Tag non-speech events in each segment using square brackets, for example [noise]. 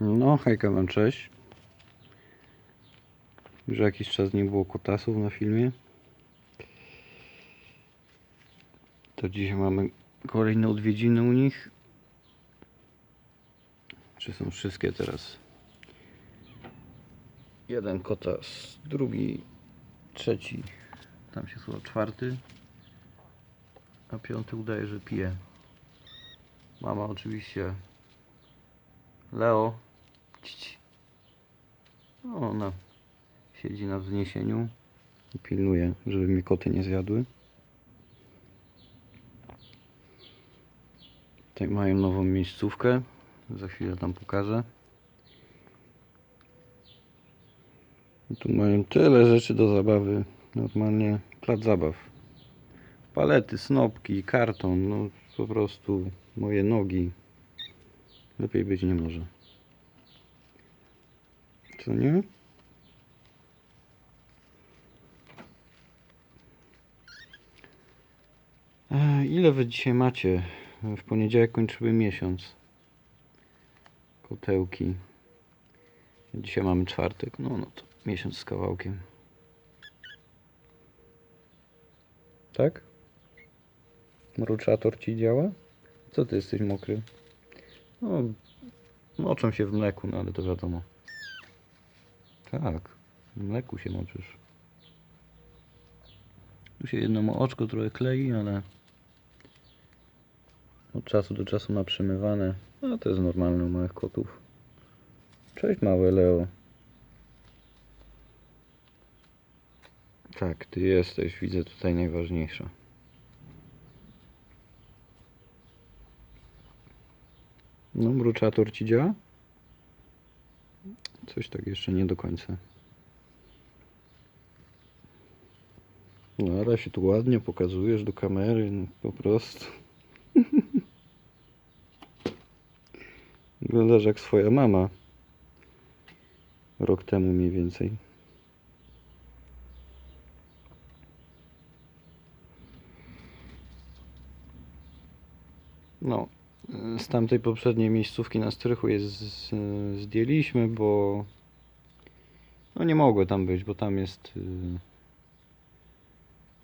No, hejka wam, cześć. Już jakiś czas nie było kotasów na filmie. To dzisiaj mamy kolejne odwiedziny u nich. Czy są wszystkie teraz? Jeden kotas, drugi, trzeci, tam się słowa czwarty, a piąty udaje, że pije. Mama oczywiście Leo. Cici. O, Ona siedzi na wzniesieniu i pilnuje, żeby mi koty nie zjadły. Tutaj mają nową miejscówkę. Za chwilę tam pokażę. Tu mają tyle rzeczy do zabawy. Normalnie plac zabaw. Palety, snopki, karton. No po prostu moje nogi. Lepiej być nie może. Co nie? Ile wy dzisiaj macie? W poniedziałek kończymy miesiąc. Kotełki. Dzisiaj mamy czwartek. No, no to miesiąc z kawałkiem. Tak? Mruczator ci działa? Co ty jesteś mokry? No, moczą się w mleku, no ale to wiadomo. Tak, w mleku się moczysz. Tu się jedno oczko trochę klei, ale od czasu do czasu ma przemywane. A to jest normalne u małych kotów. Cześć małe Leo. Tak, ty jesteś, widzę tutaj najważniejsza. No, mruczator ci działa? Coś tak jeszcze nie do końca. No, ale się tu ładnie pokazujesz do kamery, no, po prostu. [laughs] Wyglądasz jak swoja mama. Rok temu mniej więcej. No, z tamtej poprzedniej miejscówki na strychu je zdjęliśmy, bo no nie mogły tam być, bo tam jest y,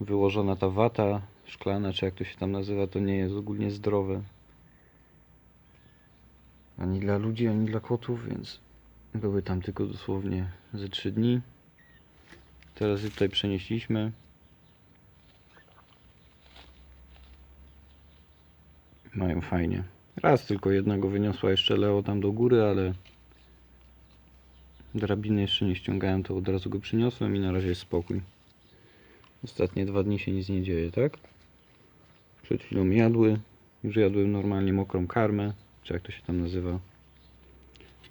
wyłożona ta wata szklana, czy jak to się tam nazywa, to nie jest ogólnie zdrowe. Ani dla ludzi, ani dla kotów, więc były tam tylko dosłownie ze 3 dni. Teraz je tutaj przenieśliśmy. Mają fajnie. Raz tylko jednego wyniosła jeszcze Leo tam do góry, ale drabiny jeszcze nie ściągałem, to od razu go przyniosłem i na razie jest spokój. Ostatnie dwa dni się nic nie dzieje, tak? Przed chwilą jadły. Już jadłem normalnie mokrą karmę, czy jak to się tam nazywa.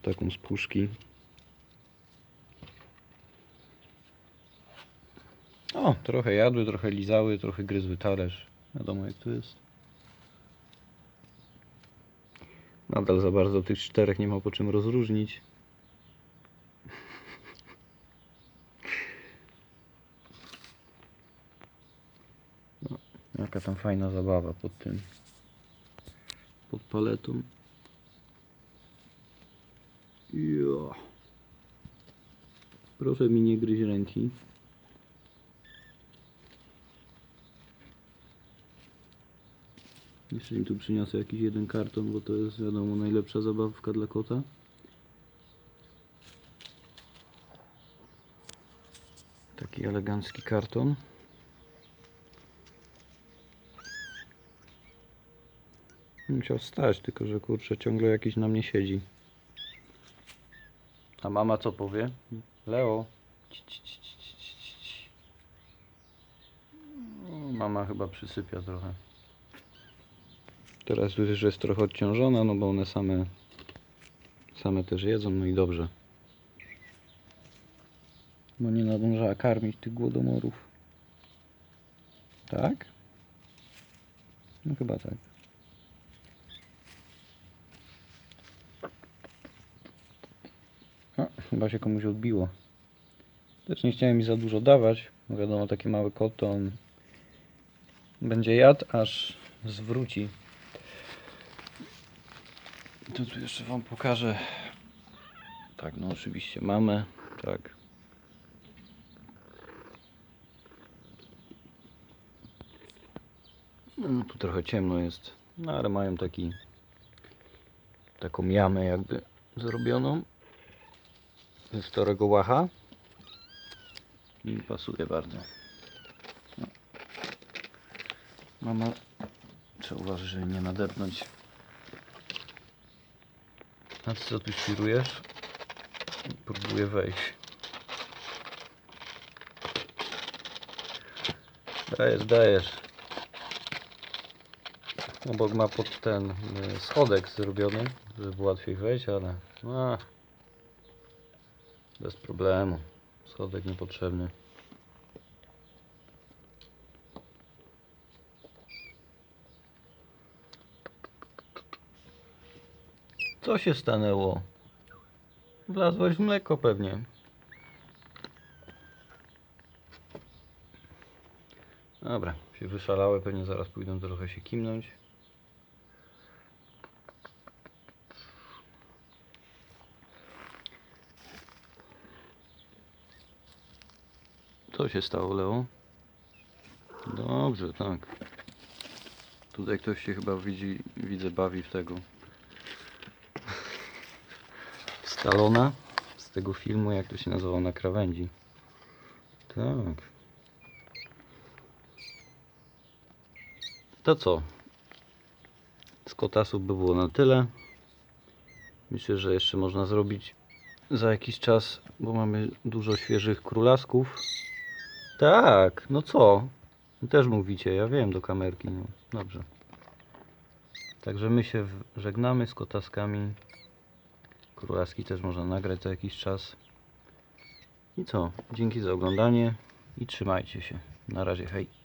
Taką z puszki. O, trochę jadły, trochę lizały, trochę gryzły talerz. Wiadomo jak to jest. Nadal za bardzo tych czterech nie ma po czym rozróżnić. No, jaka tam fajna zabawa pod tym. Pod paletą. Jo. Proszę mi nie gryźć ręki. Jeszcze im tu przyniosę jakiś jeden karton, bo to jest wiadomo najlepsza zabawka dla kota. Taki elegancki karton. Musiał stać, tylko że kurczę ciągle jakiś na mnie siedzi. A mama co powie? Leo. Mama chyba przysypia trochę. Teraz już jest trochę odciążona, no bo one same same też jedzą, no i dobrze. Bo nie nadążała karmić tych głodomorów. Tak? No chyba tak. O, chyba się komuś odbiło. Też nie chciałem mi za dużo dawać, bo wiadomo, taki mały kot to on będzie jadł, aż zwróci. To tu jeszcze Wam pokażę Tak, no oczywiście mamy, tak. No, tu trochę ciemno jest, no ale mają taki taką jamę jakby zrobioną ze starego łacha i pasuje bardzo. No. Mama, trzeba uważać, żeby nie nadepnąć. A co tu świrujesz? Próbuję wejść. Dajesz, dajesz. Obok ma pod ten y, schodek zrobiony, żeby łatwiej wejść, ale no, bez problemu. Schodek niepotrzebny. Co się stanęło? Wlazłeś w mleko pewnie. Dobra, się wyszalały, pewnie zaraz pójdą trochę się kimnąć. Co się stało, Leo? Dobrze, tak. Tutaj ktoś się chyba widzi, widzę, bawi w tego. Stalona z tego filmu, jak to się nazywało, na krawędzi. Tak. To co? Z kotasów by było na tyle. Myślę, że jeszcze można zrobić za jakiś czas, bo mamy dużo świeżych królasków. Tak, no co? Też mówicie, ja wiem do kamerki. No. Dobrze. Także my się żegnamy z kotaskami. Królaski też można nagrać za jakiś czas. I co? Dzięki za oglądanie i trzymajcie się. Na razie, hej.